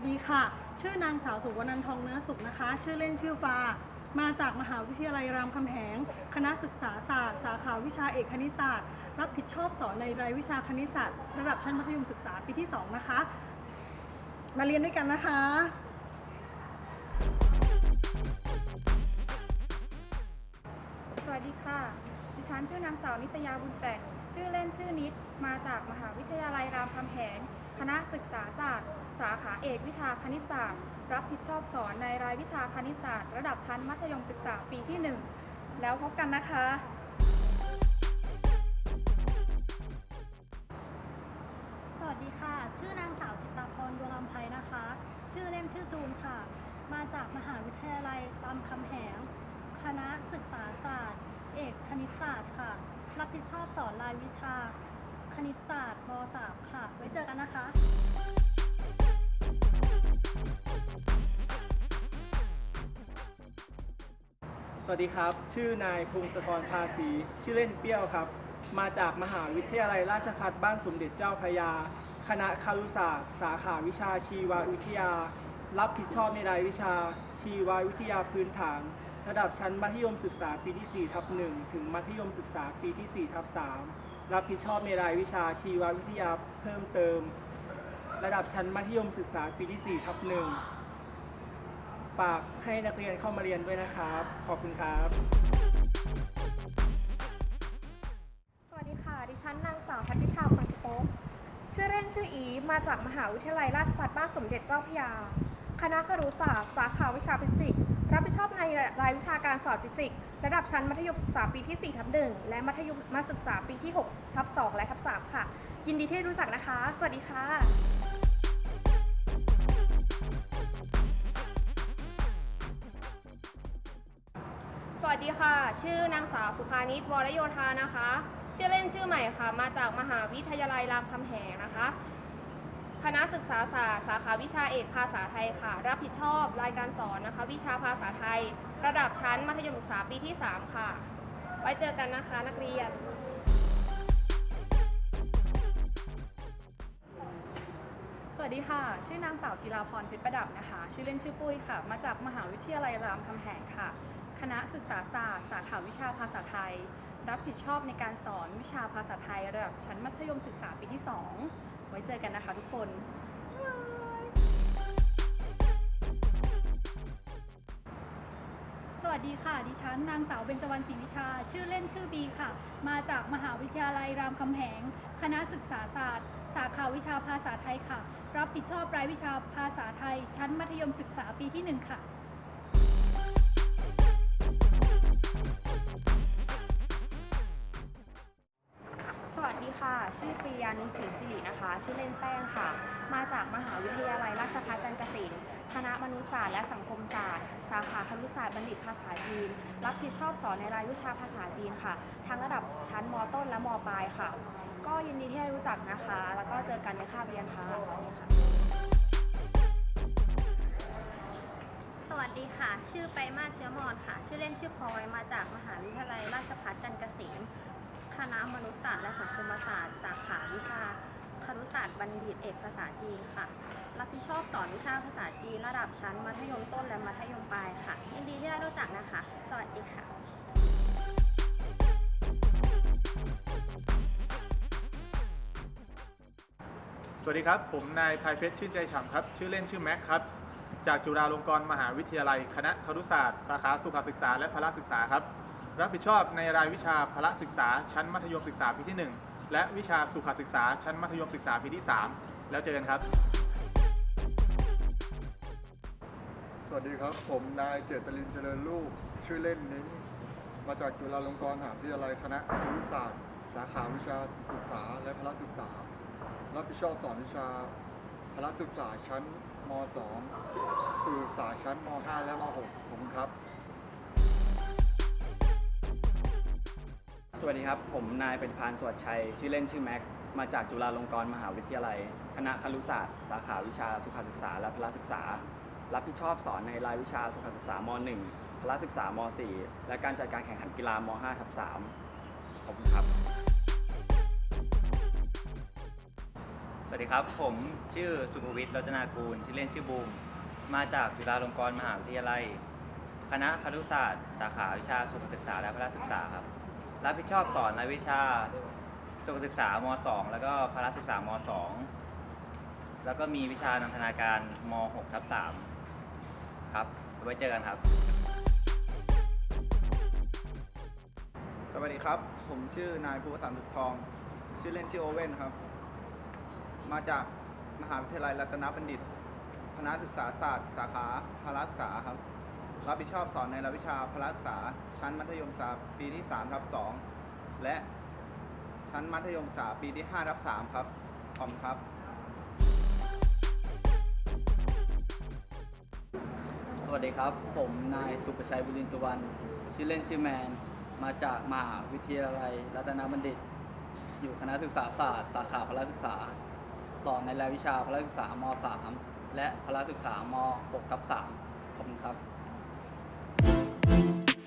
วัสดีค่ะ ชื่อนางสาวสุวรรณันทองเนื้อสุขนะคะ ชื่อเล่นชื่อฟ้า มาจากมหาวิทยาลัยรามคำแหง คณะศึกษาศาสตร์ สาขาวิชาเอกคณิตศาสตร์ รับผิดชอบสอนในรายวิชาคณิตศาสตร์ ระดับชั้นมัธยมศึกษาปีที่ 2 นะคะ มาเรียนด้วยกันนะคะสวัสดีค่ะ ดิฉันชื่อนางสาวนิตยาบุญแต่ง ชื่อเล่นชื่อนิด มาจากมหาวิทยาลัยรามคำแหง คณะศึกษาศาสตร์ สาขาเอกวิชาคณิตศาสตร์ รับผิดชอบสอนในรายวิชาคณิตศาสตร์ ระดับชั้นมัธยมศึกษาปีที่ 1 แล้วพบกันนะคะ สวัสดีค่ะ ชื่อนางสาวจิตตาพรดวงอำไพนะคะ ชื่อเล่นชื่อจูนค่ะ มาจากมหาวิทยาลัยรามคำแหง คณะศึกษาศาสตร์ เอกคณิตศาสตร์ค่ะ รับผิดชอบสอนรายวิชาคณิตศาสตร์ม .3 กันนะคะสวัสดีครับ ชื่อนายพงศกรภาษีชื่อเล่นเปี้ยวครับ มาจากมหาวิทยาลัยราชภัฏบ้านสมเด็จเจ้าพระยา คณะคารุศาสตร์ สาขาวิชาชีววิทยา รับผิดชอบในรายวิชา ชีววิทยาพื้นฐาน ระดับชั้นมัธยมศึกษาปีที่4ทับ1ถึงมัธยมศึกษาปีที่4ทับ3 รับผิดชอบในรายวิชาชีววิทยาเพิ่มเติม ระดับชั้นมัธยมศึกษาปีที่4ทับ1ฝากให้นักเรียนเข้ามาเรียนด้วยนะครับ ขอบคุณครับ สวัสดีค่ะ ดิฉันนางสาวพัฒวิชาพันธิโป๊กชื่อเล่นชื่ออี มาจากมหาวิทยาลัยราชภัฏบ้านสมเด็จเจ้าพระยา ณะครุศาสตร์ สาขาวิชาฟิสิกส์ รับผิดชอบในรายวิชาการสอนฟิสิกส์ ระดับชั้นมัธยมศึกษาปีที่ 4 ทับ 1 และมัธยมมาศึกษาปีที่ 6 ทับ 2 และทับ 3 ค่ะ ยินดีที่ได้รู้จักนะคะ สวัสดีค่ะสวัสดีค่ะ ชื่อนางสาวสุภานิชวรโยธานะคะ ชื่อเล่นชื่อใหม่ค่ะ มาจากมหาวิทยาลัยรามคำแหงนะคะ คณะศึกษาศาสตร์สาขาวิชาเอกภาษาไทยค่ะ รับผิดชอบรายการสอนนะคะ วิชาภาษาไทย ระดับชั้นมัธยมศึกษาปีที่ 3 ค่ะ ไว้เจอกันนะคะนักเรียน สวัสดีค่ะ ชื่อนางสาวจิราพรเพชรประดับนะคะ ชื่อเล่นชื่อปุ้ยค่ะ มาจากมหาวิทยาลัยรามคำแหงค่ะ คณะศึกษาศาสตร์สาขาวิชาภาษาไทย รับผิดชอบในการสอนวิชาภาษาไทย ระดับชั้นมัธยมศึกษาปีที่ 2 ไว้เจอกันนะคะทุกคนสวัสดีค่ะ ดิฉันนางสาวเบญจวรรณศรีวิชา ชื่อเล่นชื่อบีค่ะ มาจากมหาวิทยาลัยรามคำแหง คณะศึกษาศาสตร์ สาขาวิชาภาษาไทยค่ะ รับผิดชอบรายวิชาภาษาไทย ชั้นมัธยมศึกษาปีที่หนึ่งค่ะ ดีค่ะ ชื่อปริยานุสินสิรินะคะ ชื่อเล่นแป้งค่ะ มาจากมหาวิทยาลัยราชภัฏจันทร์เกษมคณะมนุษยศาสตร์และสังคมศาสตร์ สาขาครุศาสตร์บัณฑิตภาษาจีน รับผิดชอบสอนในรายวิชาภาษาจีนค่ะ ทั้งระดับชั้นมต้นและมปลายค่ะ ก็ยินดีที่ได้รู้จักนะคะ แล้วก็เจอกันในคาบเรียนค่ะ สวัสดีค่ะ สวัสดีค่ะ ชื่อไปมาเชื้อมอนค่ะ ชื่อเล่นชื่อพลอย มาจากมหาวิทยาลัยราชภัฏจันทร์เกษม คณะมนุษยศาสตร์และสังคมศาสตร์ สาขาวิชาครุศาสตร์บัณฑิตเอกภาษาจีนค่ะ รับผิดชอบสอนวิชาภาษาจีนระดับชั้นมัธยมต้นและมัธยมปลายค่ะ ยินดีที่ได้รู้จักนะคะ สวัสดีค่ะสวัสดีครับ ผมนายภายเพชรชื่นใจฉ่ำครับ ชื่อเล่นชื่อแม็กครับ จากจุฬาลงกรณ์มหาวิทยาลัย คณะครุศาสตร์ สาขาสุขศึกษาและพละศึกษาครับ รับผิดชอบในรายวิชาพละศึกษาชั้นมัธยมศึกษาปีที่ 1 และวิชาสุขศึกษาชั้นมัธยมศึกษาปีที่ 3 แล้วเจอกันครับ สวัสดีครับ ผมนายเจตลินเจริญลูก ชื่อเล่นนิ้งมาจากจุฬาลงกรณ์มหาวิทยาลัยคณะครุศาสตร์ สาขาวิชาศึกษาและพละศึกษา รับผิดชอบสอนวิชาพละศึกษาชั้นม .2 สื่อศึกษาชั้นม .5 และม .6 ผมครับ สวัสดีครับ ผมนายปฏิพานสวัสดิ์ชัย ชื่อเล่นชื่อแม็ก มาจากจุฬาลงกรณ์มหาวิทยาลัย คณะครุศาสตร์ สาขาวิชาสุขศึกษาและพละศึกษา รับผิดชอบสอนในรายวิชาสุขศึกษาม .1 พละศึกษาม .4 และการจัดการแข่งขันกีฬาม .5 ทับ3ขอบคุณครับ สวัสดีครับ ผมชื่อสุภวิทย์รัตนากูล ชื่อเล่นชื่อบูม มาจากจุฬาลงกรณ์มหาวิทยาลัย คณะครุศาสตร์ สาขาวิชาสุขศึกษาและพละศึกษาครับ รับผิดชอบสอนในวิชาสุขศึกษาม .2 แล้วก็พละศึกษาม .2 แล้วก็มีวิชานันทนาการม .6 ทับ3ครับ ไว้เจอกันครับ สวัสดีครับ ผมชื่อนายภูวสันต์สุขทอง ชื่อเล่นชื่อโอเว่นครับ มาจากมหาวิทยาลัยรัตนบัณฑิตคณะศึกษาศาสตร์ สาขาพละศึกษาครับ รับผิดชอบสอนในรายวิชาพละศึกษา ชั้นมัธยมศึกษาปีที่3ทับ2และชั้นมัธยมศึกษาปีที่5ทับ3ครับขอบครับ สวัสดีครับ ผมนายสุประชัยบุรินสุวรรณชื่อเล่นชื่อแมน มาจากมหาวิทยาลัยรัตนบัณฑิต อยู่คณะศึกษาศาสตร์ สาขาพละศึกษา สอนในรายวิชาพละศึกษาม .3 และพละศึกษาม .6 ทับ3ขอบคุณครับ Bye.